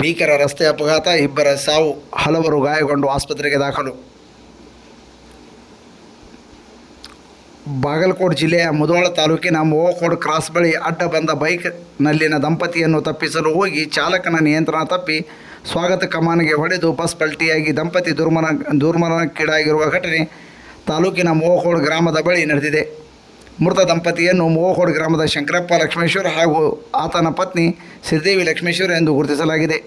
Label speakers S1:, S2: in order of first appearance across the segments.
S1: ಭೀಕರ ರಸ್ತೆ ಅಪಘಾತ, ಇಬ್ಬರ ಸಾವು ಹಲವರು ಗಾಯಗೊಂಡು ಆಸ್ಪತ್ರೆಗೆ ದಾಖಲು. ಬಾಗಲಕೋಟೆ ಜಿಲ್ಲೆಯ ಮುಧೋಳ ತಾಲೂಕಿನ ಮೋಕೋಡ್ ಕ್ರಾಸ್ ಬಳಿ ಅಡ್ಡ ಬಂದ ಬೈಕ್ನಲ್ಲಿನ ದಂಪತಿಯನ್ನು ತಪ್ಪಿಸಲು ಹೋಗಿ ಚಾಲಕನ ನಿಯಂತ್ರಣ ತಪ್ಪಿ ಸ್ವಾಗತ ಕಮಾನಿಗೆ ಹೊಡೆದು ಬಸ್ ಪಲ್ಟಿಯಾಗಿ ದಂಪತಿ ದುರ್ಮರಣ ದುರ್ಮರಣಕ್ಕೀಡಾಗಿರುವ ಘಟನೆ ತಾಲೂಕಿನ ಮೋಕೋಡ್ ಗ್ರಾಮದ ಬಳಿ ನಡೆದಿದೆ. ಮೃತ ದಂಪತಿಯನ್ನು ಮೋಹೋಡ್ ಗ್ರಾಮದ ಶಂಕರಪ್ಪ ಲಕ್ಷ್ಮೇಶ್ವರ ಹಾಗೂ ಆತನ ಪತ್ನಿ ಶ್ರೀದೇವಿ ಲಕ್ಷ್ಮೇಶ್ವರ ಎಂದು ಗುರುತಿಸಲಾಗಿದೆ.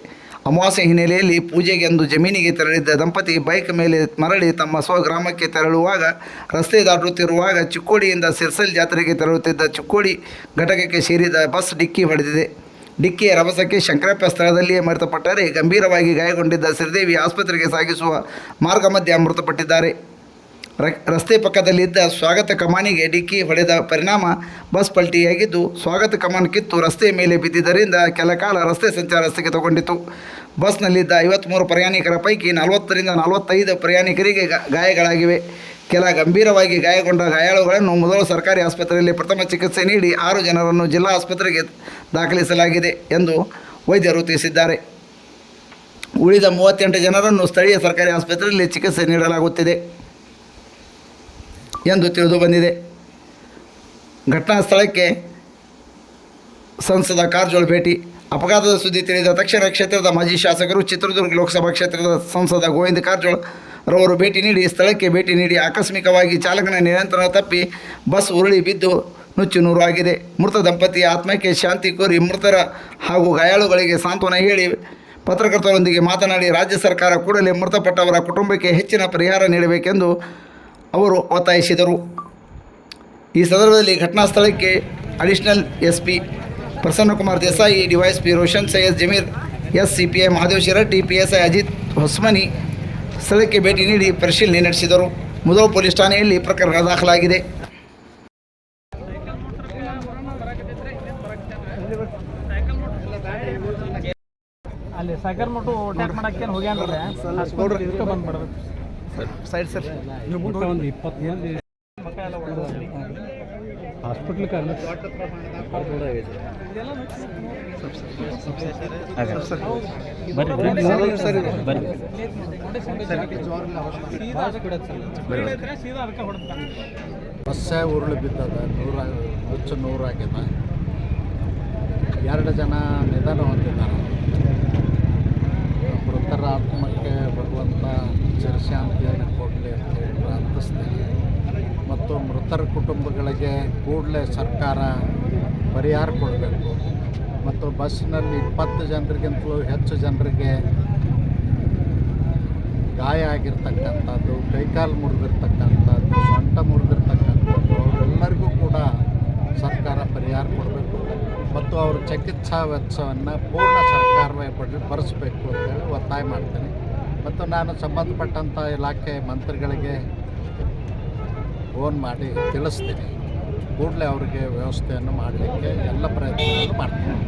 S1: ಅಮಾವಾಸ್ಯೆ ಹಿನ್ನೆಲೆಯಲ್ಲಿ ಪೂಜೆಗೆಂದು ಜಮೀನಿಗೆ ತೆರಳಿದ್ದ ದಂಪತಿ ಬೈಕ್ ಮೇಲೆ ಮರಳಿ ತಮ್ಮ ಸ್ವಗ್ರಾಮಕ್ಕೆ ತೆರಳುವಾಗ ರಸ್ತೆ ದಾಟುತ್ತಿರುವಾಗ ಚಿಕ್ಕೋಡಿಯಿಂದ ಸಿರ್ಸಲ್ ಜಾತ್ರೆಗೆ ತೆರಳುತ್ತಿದ್ದ ಚಿಕ್ಕೋಡಿ ಘಟಕಕ್ಕೆ ಸೇರಿದ ಬಸ್ ಡಿಕ್ಕಿ ಹೊಡೆದಿದೆ. ಡಿಕ್ಕಿಯ ರಭಸಕ್ಕೆ ಶಂಕರಪ್ಪ ಸ್ಥಳದಲ್ಲಿಯೇ ಮೃತಪಟ್ಟರೆ ಗಂಭೀರವಾಗಿ ಗಾಯಗೊಂಡಿದ್ದ ಶ್ರೀದೇವಿ ಆಸ್ಪತ್ರೆಗೆ ಸಾಗಿಸುವ ಮಾರ್ಗ ಮಧ್ಯೆ ಮೃತಪಟ್ಟಿದ್ದಾರೆ. ರಸ್ತೆ ಪಕ್ಕದಲ್ಲಿದ್ದ ಸ್ವಾಗತ ಕಮಾನಿಗೆ ಡಿಕ್ಕಿ ಹೊಡೆದ ಪರಿಣಾಮ ಬಸ್ ಪಲ್ಟಿಯಾಗಿದ್ದು ಸ್ವಾಗತ ಕಮಾನ್ ಕಿತ್ತು ರಸ್ತೆಯ ಮೇಲೆ ಬಿದ್ದಿದ್ದರಿಂದ ಕೆಲ ಕಾಲ ರಸ್ತೆ ಸಂಚಾರ ಸ್ಥಗಿತಗೊಂಡಿತು. ಬಸ್ನಲ್ಲಿದ್ದ ಐವತ್ತ್ಮೂರು ಪ್ರಯಾಣಿಕರ ಪೈಕಿ ನಲವತ್ತರಿಂದ ನಲವತ್ತೈದು ಪ್ರಯಾಣಿಕರಿಗೆ ಗಾಯಗಳಾಗಿವೆ. ಕೆಲ ಗಂಭೀರವಾಗಿ ಗಾಯಗೊಂಡ ಗಾಯಾಳುಗಳನ್ನು ಮೊದಲು ಸರ್ಕಾರಿ ಆಸ್ಪತ್ರೆಯಲ್ಲಿ ಪ್ರಥಮ ಚಿಕಿತ್ಸೆ ನೀಡಿ ಆರು ಜನರನ್ನು ಜಿಲ್ಲಾ ಆಸ್ಪತ್ರೆಗೆ ದಾಖಲಿಸಲಾಗಿದೆ ಎಂದು ವೈದ್ಯರು ತಿಳಿಸಿದ್ದಾರೆ. ಉಳಿದ ಮೂವತ್ತೆಂಟು ಜನರನ್ನು ಸ್ಥಳೀಯ ಸರ್ಕಾರಿ ಆಸ್ಪತ್ರೆಯಲ್ಲಿ ಚಿಕಿತ್ಸೆ ನೀಡಲಾಗುತ್ತಿದೆ. ಎಂದು ತಿಳಿದು ಬಂದಿದೆ. ಘಟನಾ ಸ್ಥಳಕ್ಕೆ ಸಂಸದ ಕಾರಜೋಳ ಭೇಟಿ. ಅಪಘಾತದ ಸುದ್ದಿ ತಿಳಿದ ತಕ್ಷಣ ಕ್ಷೇತ್ರದ ಮಾಜಿ ಶಾಸಕರು ಚಿತ್ರದುರ್ಗ ಲೋಕಸಭಾ ಕ್ಷೇತ್ರದ ಸಂಸದ ಗೋವಿಂದ ಕಾರಜೋಳ ರವರು ಭೇಟಿ ನೀಡಿ, ಸ್ಥಳಕ್ಕೆ ಭೇಟಿ ನೀಡಿ ಆಕಸ್ಮಿಕವಾಗಿ ಚಾಲಕನ ನಿಯಂತ್ರಣ ತಪ್ಪಿ ಬಸ್ ಉರುಳಿ ಬಿದ್ದು ನುಚ್ಚು ನೂರು ಆಗಿದೆ. ಮೃತ ದಂಪತಿಯ ಆತ್ಮಕ್ಕೆ ಶಾಂತಿ ಕೋರಿ ಮೃತರ ಹಾಗೂ ಗಾಯಾಳುಗಳಿಗೆ ಸಾಂತ್ವನ ಹೇಳಿ ಪತ್ರಕರ್ತರೊಂದಿಗೆ ಮಾತನಾಡಿ, ರಾಜ್ಯ ಸರ್ಕಾರ ಕೂಡಲೇ ಮೃತಪಟ್ಟವರ ಕುಟುಂಬಕ್ಕೆ ಹೆಚ್ಚಿನ ಪರಿಹಾರ ನೀಡಬೇಕೆಂದು ಅವರು ಒತ್ತಾಯಿಸಿದರು ಈ ಸಂದರ್ಭದಲ್ಲಿ ಘಟನಾ ಸ್ಥಳಕ್ಕೆ additional S P Prasannakumar Desai DYS P Roshan Syed Zameer S C P I Mahadev Shiratti P S I Ajith Hosmani ಸ್ಥಳಕ್ಕೆ ಭೇಟಿ ನೀಡಿ ಪರಿಶೀಲನೆ ನಡೆಸಿದರು ಮುದೋ ಪೊಲೀಸ್ ಠಾಣೆಯಲ್ಲಿ ಪ್ರಕರಣ ದಾಖಲಾಗಿದೆ
S2: ಅಲ್ಲಿ ಸಾಗರ್ ಮಟ್ಟು ಅಟ್ಯಾಕ್ ಮಾಡಕ್ಕೆ ಹೋಗ್ಯಾನ್ರೆ ಬಂದ್ಬಿಡ್ಬೇಕು
S1: ಸೈಡ್ ಸರ್
S2: ಒಂದು ಇಪ್ಪತ್ತು ಮಂದಿ ಎಲ್ಲ ಹಾಸ್ಪಿಟ್ಲ್ಗೆ ಅಲ್ಲ ಸೀದಾ ಅದಕ್ಕೆ ಹೊಡೆದ
S3: ಬಸ್ಸೇ ಉರುಳಿ ಬಿದ್ದದ ನೂರ ಹುಚ್ಚು ನೂರಾಗಿದೆ. ಎರಡು ಜನ ನಿಧಾನ ಹೊಂದಿದ್ದಾರೆ ಆತ್ಮಕ್ಕೆ ಭಗವಂತ ಚಿರಶಾಂತಿಯನ್ನು ಕೊಡಲಿ ಅಂತ ಹೇಳಿ ಪ್ರಾರ್ಥಿಸ್ತೀನಿ ಮತ್ತು ಮೃತರ ಕುಟುಂಬಗಳಿಗೆ ಕೂಡಲೇ ಸರ್ಕಾರ ಪರಿಹಾರ ಕೊಡಬೇಕು. ಮತ್ತು ಬಸ್ಸಿನಲ್ಲಿ ಇಪ್ಪತ್ತು ಜನರಿಗಿಂತಲೂ ಹೆಚ್ಚು ಜನರಿಗೆ ಗಾಯ ಆಗಿರ್ತಕ್ಕಂಥದ್ದು, ಕೈಕಾಲು ಮುರಿದಿರ್ತಕ್ಕಂಥದ್ದು, ಸೊಂಟ ಮುರಿದಿರ್ತಕ್ಕಂಥದ್ದು ಅವರೆಲ್ಲರಿಗೂ ಕೂಡ ಸರ್ಕಾರ ಪರಿಹಾರ ಕೊಡಬೇಕು ಮತ್ತು ಅವ್ರ ಚಿಕಿತ್ಸಾ ವೆಚ್ಚವನ್ನು ಪೂರ್ಣ ಸರ್ಕಾರವೇ ಅಂತ ಅಂತೇಳಿ ಒತ್ತಾಯ ಮಾಡ್ತೀನಿ. ಮತ್ತು ನಾನು ಸಂಬಂಧಪಟ್ಟಂಥ ಇಲಾಖೆ ಮಂತ್ರಿಗಳಿಗೆ ಫೋನ್ ಮಾಡಿ ತಿಳಿಸ್ತೀನಿ. ಕೂಡಲೇ ಅವರಿಗೆ ವ್ಯವಸ್ಥೆಯನ್ನು ಮಾಡಲಿಕ್ಕೆ ಎಲ್ಲ ಪ್ರಯತ್ನಗಳನ್ನು ಮಾಡ್ತೀನಿ.